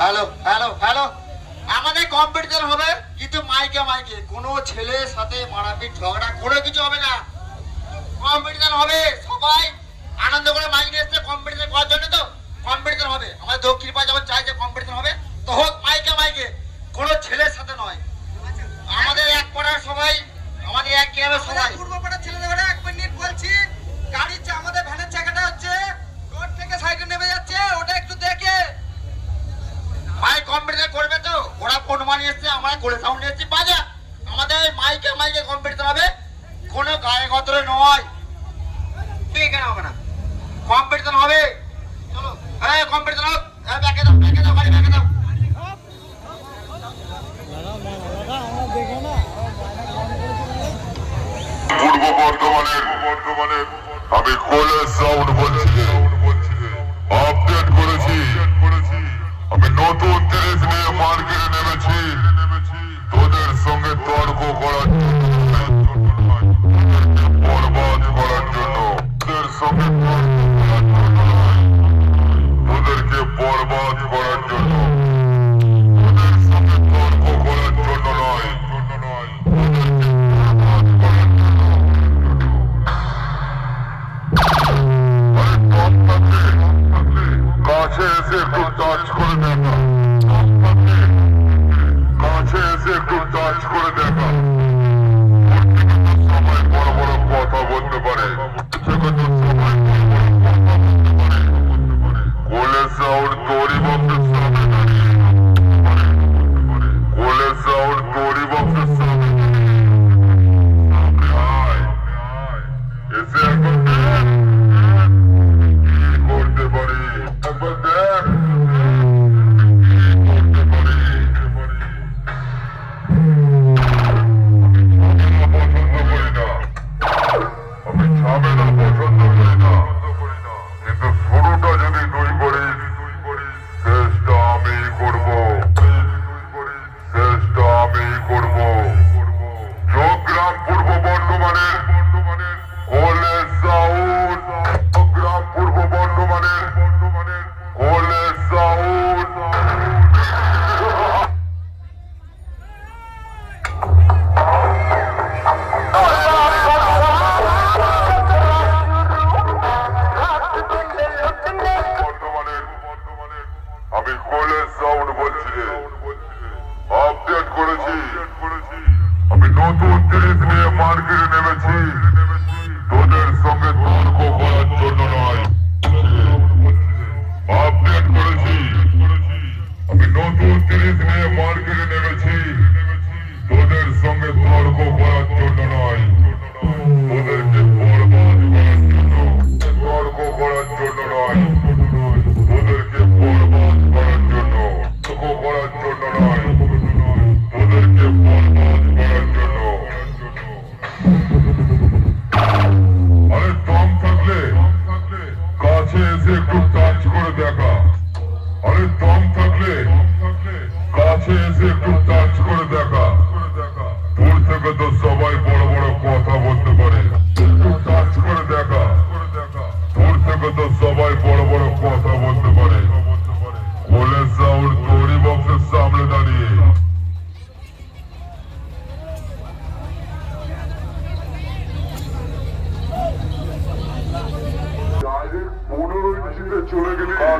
Hello hello hello আমাদের competition হবে, কিন্তু মাইকে মাইকে। কোনো ছেলের সাথে মারাপিট, ঝগড়া করে কিছু হবে না। কম্পিটিশন হবে, সবাই আনন্দ করে মাইকে এসছে কম্পিটিশন করার জন্য নিয়ে এসছে আমরা কোলে সাউন্ড নিয়ে এসছি, বাজা। আমাদের মাইকে মাইকে কম্পিটিশন হবে কোনো গায়ে গতরে নয়। তুই এখানে হবে না। কম্পিটিশন হবে? চলো। হ্যাঁ কম্পিটিশন হোক। হ্যাঁ ব্যাকে দাও ব্যাকে দাও গাড়ি ব্যাকে দাও। পূর্ব বর্ধমানের বর্ধমানের, আমি কোলে সাউন্ড বলছি আপডেট করেছি। আমি নতুন গোলের সাউন্ড বলছি। আপডেট করেছি। আমি নতুন জিনিস নিয়ে মার্কেটে নেমেছি।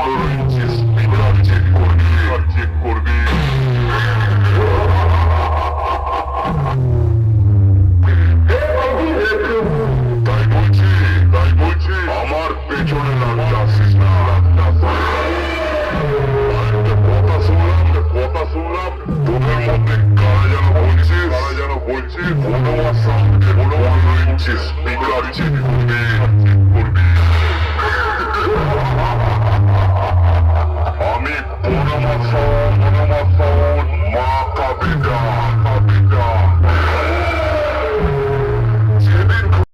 Thank.